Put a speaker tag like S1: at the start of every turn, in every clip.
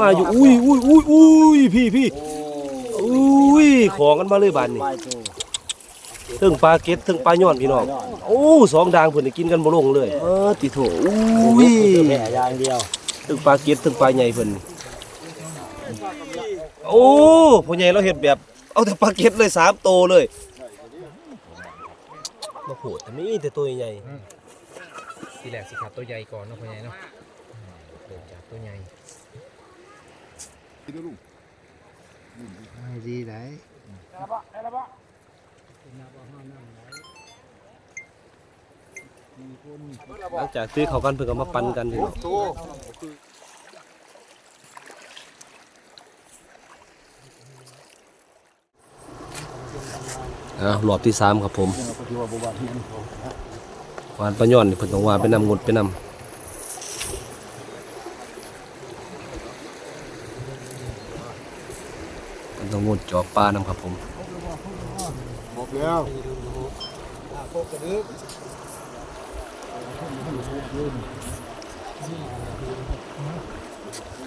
S1: มาอยู่อุ้ยอุ้ยอุ้ยอุ้ยพี่พี่อุ้ยของกันมาเลยบานนี่
S2: ปลายตัว
S1: เทั้งปลาเก็ดเทั้งปลาย่อนพี่น้องโอ้สองด่างเพิ่นได้กินกันบ่ลงเลยเออติโถอุ้ย
S2: แผ่อย่างเดียว
S1: เทั้งปลาเก็ดเทั้งปลาใหญ่เพิ่นโอ้พ่อใหญ่เราเฮ็ดแบบ เอาแต่ปลาเก็ดเลยสามโตเลยมาโหดแต่มีแต่ตัวใหญ่
S3: ทีแรกสิครับตัวใหญ่ก่อนเนาะพ่อใหญ่เนาะอืมเริ่มจากตัวใหญ่
S2: ไม่ดีไหน
S1: หลังจากซื้อเขากันเพิ่นก็มาปั่นกันพี่น้องอ่ารอบที่สามครับผมวานปลาย่อนนี่เพิ่นต้องวานไปนำงดไปนำเพิ่น ต้องงดจอบปลานำครับผม
S2: บอกแล้ว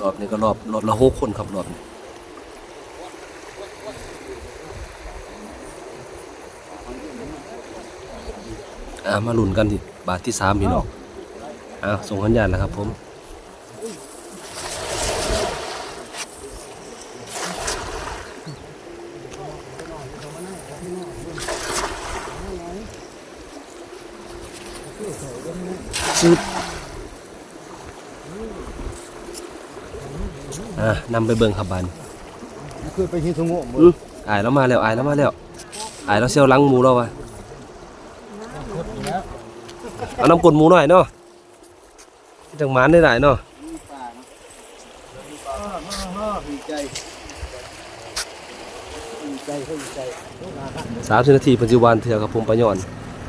S1: รอบนี้ก็รอบรอบละหกคนครับรอบนี้อ่ามาลุ้นกันที่บาทที่สามพี่น้องอ่าส่งสัญญาณแล้วครับผม ชุดอ่านำไปเบิ่งครับบาน
S2: คือไปที่สงบ
S1: อื้ออายแล้วมาแล้วอายแล้วมาแล้วอายแล้วเซลหลังหมูแล้ววะเอาน้ำกลนหมูหน่อยเนาะจังหมันได้หลายเนาะ
S2: ดีใจดีใจเขาดีใจ
S1: สามสิบนาทีปัจจุบันเถื่อกับผมปลาย่อน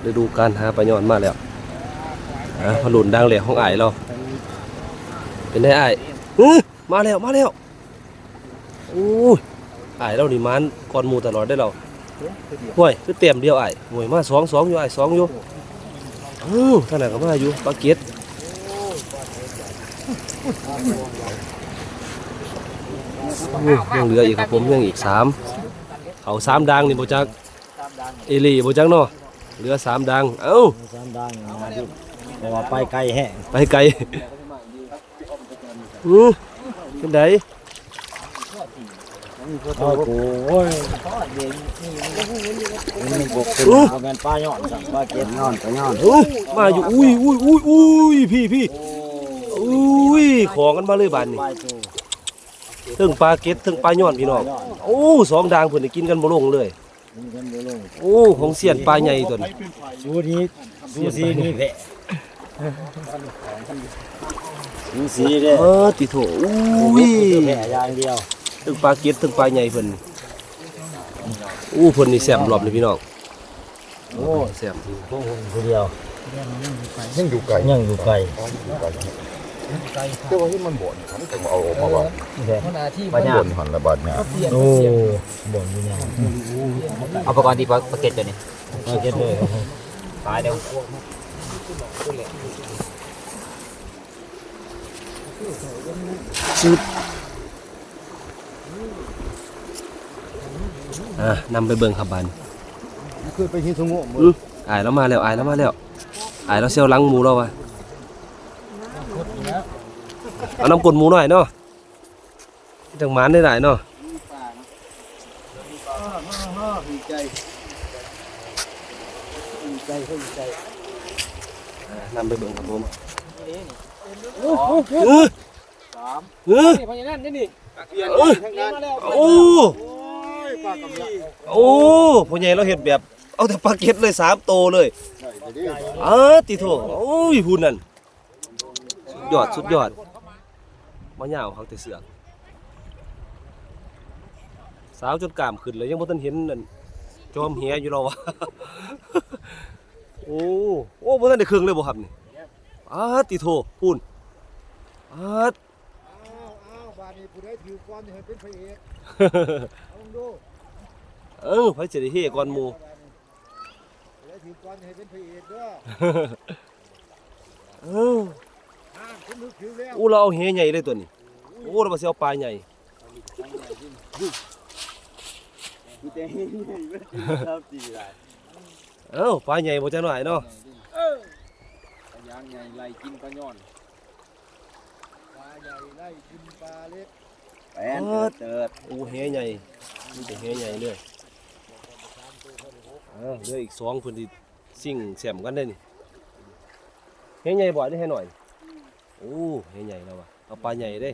S1: ฤดูการหาปลาย่อนมาแล้ว อะพลุนดังแหลกของไอเรา เป็นได้อายอื้อมาแล้วมาแล้วโอ้ยอเรานี่มันก่อนหมูตลอดได้เราห่วยคือเต็มเดียวไอห่วยมาสองสองอยู่ไอสองอยู่อื้อท่านไหนก็มาอยู่ปลาเก็ดยังเหลืออีกครับผมยังอีกสามเขาสามดังนี่โบจักเอลีบ่จักเนาะเหลือสามดังเอ้า
S2: สามดังมาดิ แต่ว่าไปไกลแห้ง
S1: ไปไกลอือเป็นได
S2: โอ้โหโอ้ยมันบกเป็นประมาณปลาหย่อนสั่งปลาเก็บหย่อนปลาหย่อน
S1: อู้มาอยู่อุ้ยอุ้ยอุ้ยอุ้ยพี่พี่อุ้ยของกันมาเลยบานนี่
S2: ปลายตัว
S1: เทั้งปลาเก็ดเทั้งปลาย่อนพี่น้องโอ้สองดังเพิ่นได้กินกันบ่ลงเลย
S2: มันกันบ่ลง
S1: โอ้ของเสียนปลาใหญ่ตัวนี้
S2: สูนี้สูสีนี่แหละสูสีเด้
S1: เออติโถอุ้ย
S2: แผ่อย่างเดียว
S1: ถึงปลาเก็ดถึงปลาใหญ่เพิ่นอู้เพิ่นนี่แซ่บรอบเลยพี่น้อง
S2: โอ้
S1: แซ่บ
S2: พวกผมคนเดียว
S4: ยังอยู่ไกล
S2: ยังอยู่ไกล
S4: แต่ว่าที่มันบ่นเขาต้องเอาออกมาว่า
S2: แค่
S4: ปัญญาบ่นหันระบาดเนี่ย
S2: โอ้บ่นอยู่เนี่ย
S3: เอาปกรณ์ที่ปลาเก็ตตัวนี้
S2: ปลาเก็บเลย
S3: ตายเดี๋ยว
S1: อ่านำไปเบิ่งครับบาน
S2: คือไปที่สงบ
S1: อื้ออายแล้วมาแล้วอายแล้วมาแล้วอายแล้วเซลหลังหมูแล้ววะเอาน้ำกลนหมูหน่อยเนาะจังหมันได้หลายเนาะ
S2: ดีใจดีใจเขาดีใจ
S1: อ่า นำไปเบิ่งครับผมอื้อ
S2: สาม
S1: อื้อ
S3: นี่พ่อใหญ่นั่นนี่นี่
S1: เอ้ย
S2: ทางนั้นแล้ว
S1: โอ้
S2: โอ้ยปลากำลัง
S1: โอ้พ่อใหญ่เราเฮ็ดแบบ เอาแต่ปลาเก็ดเลยสามโตเลย
S4: ใช่ดิ
S1: อาติโถโอ้ยพูนนั่นสุดยอดสุดยอดมาเหยาวเขาแต่เสือกสาวจนกล้ามขึ้นเลยยังบ่ทันเห็นนั่นจอมเหียอยู่แล้ววะ โอ้โอ้บ่ทันได้เครื่องเลยบ่ครับนี่อาติโถพูนอา
S2: อ้าวอ้าวบาดนี้ผู้ใดถือก้อนให้เป็นพระเอกเอาลองดู
S1: เออไผสิได้เฮก่อนหมู่
S2: ผู้ใดถือก้อนให้เป็นพระเอกเด้อ
S1: เออ
S2: ห้ามคุณนึกถือแล้ว
S1: อู้เราเอาเหียใหญ่เลยตัวนี้
S2: อู้
S1: โอ้เรามาเสียวปลาใหญ่
S5: กูเต้นใหญ่เว้ยชอบตีไร
S1: เอ้าปลาใหญ่บ่จังหน่อยเนาะ
S3: ยางใหญ่ไล่กินปลาย่อน
S2: ปลาใหญ่ไล่กินปลาเล็ก
S5: แอนเติร์ดเติร์ด
S1: โอ้แหใหญ่มีแต่แหใหญ่เลยเอ้าเหลืออีกสองเพิ่นสิซิ่งแซมกันได้นี่แหใหญ่บ่ได้แหหน่อยโอ้แหใหญ่แล้วว่ะเอาปลาใหญ่เด้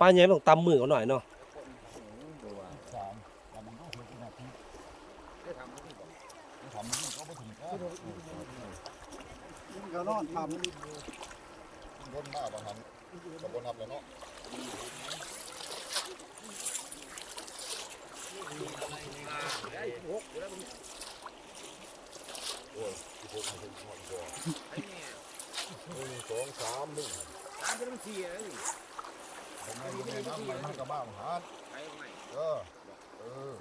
S1: ปลาใหญ่มันต้องตำมือเขาหน่อยเนาะ
S2: มันก็นอนทำ
S4: บนมาบางหันกับบนับแล้วเนาะสองสามหนึ่งสามเป็นสี่อะไรผมไม่น้ำมันมันกับบ้าหันเออเออ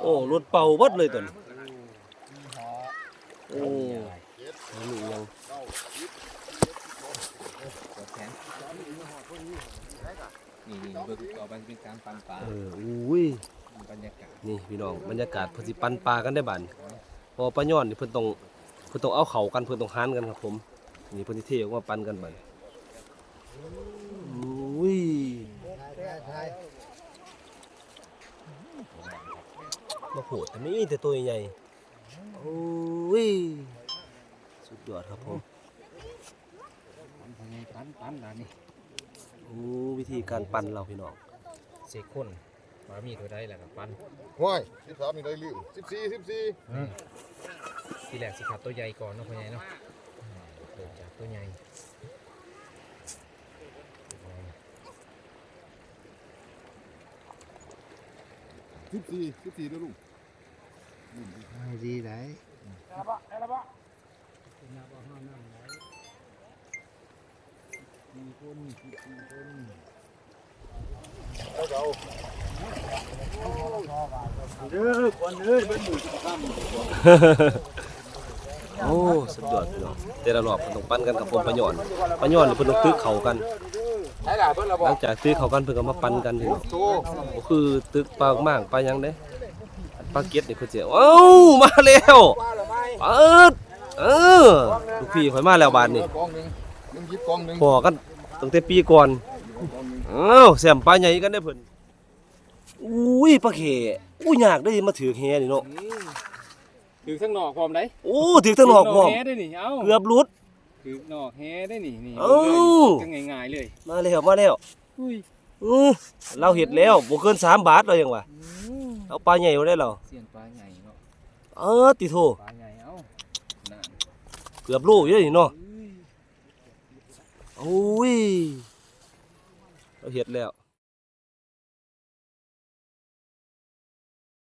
S1: โอ้รถเป่าเบิดเลยตัวนี้ โอ้นี่ยัง
S3: นี่นี่เบิ่งต่อไปเป็นการปันปลา
S1: เอออุ้ย
S3: บรรยากาศ
S1: นี่พี่น้องบรรยากาศเพิ่นสิปันปลากันได้บัดพอปลาย้อนนี่เพิ่นต้องเพิ่นต้องเอาเขากันเพิ่นต้องหานกันครับผมนี่เพิ่นสิเทออกมาปันกันบัดอุ้ยมาโหดแต่ไมีแต่ตัวใหญ่ โอ้ยสุดยอดครับผม
S3: ปันพญายปันปันนะนี่
S1: โอ้วิธีการปันเราพี่น้อง
S3: เสกคนบามีตัวใดแหละกับปัน
S4: ห้วยสิบสามนี่ได้ลิ้วสิบสี่สิบสี่
S3: ทีแรกสิครับตัวใหญ่ก่อนเนาะพญายเนาะอืมเริ่มจากตัวใหญ่
S4: สิบสี่สิบสี่ด้วยลุง
S2: ไม่ดีไหน
S4: แล้วเรา
S5: เด้อคนเอ้ยเป็นหมู่ซ้ำ
S1: โอ้สุดยอดพี่น้องแต่ละรอบเพิ่นต้องปั้นกันกับผมปลาย้อนปลาย้อนเพิ่นต้องตึกเขากันหลังจากตึกเขากันเพิ่นก็มาปั้นกันพี่น้องก็คือตึกปลามากปลายังเด้ ปลาเก็ดนี่เพิ่นสิเอ้ามาแล้วเปิดเออลูกพี่ข่อยมาแล้วบาดนี้
S4: กองหนึ่งหนึ่งยิบกองหนึ่ง
S1: พอกันตั้งแต่ปีก่อนอ้าวแซมปลาใหญ่กันได้อเพิ่นอุ้ยปลาเขอุ้ยยากได้มาถือแฮนี่เนาะ
S3: ถือทั้งหนอกพร้อมได้
S1: โอ้ถือทั้งหอกพร้อม
S3: แฮได้นี่เอ้า
S1: เกือบหลุด
S3: ถือหนอกแฮได้นี่นี่
S1: เอ้า
S3: จังง่ายๆเลย
S1: มาแล้วมาแล้ว
S3: อุ้ย
S1: อื้อเราเฮ็ดแล้วบ่เกิน3บาทแล้วยังวะ เอาปลาใหญ่บ่ได้เหรอ
S3: เสียนปลาใหญ่เนาะ
S1: เออติโท
S3: ปลาใหญ่เอ้านั่น
S1: เกือบโลอยู่เด้นี่เนาะโอ้ยเราเฮ็ดแล้ว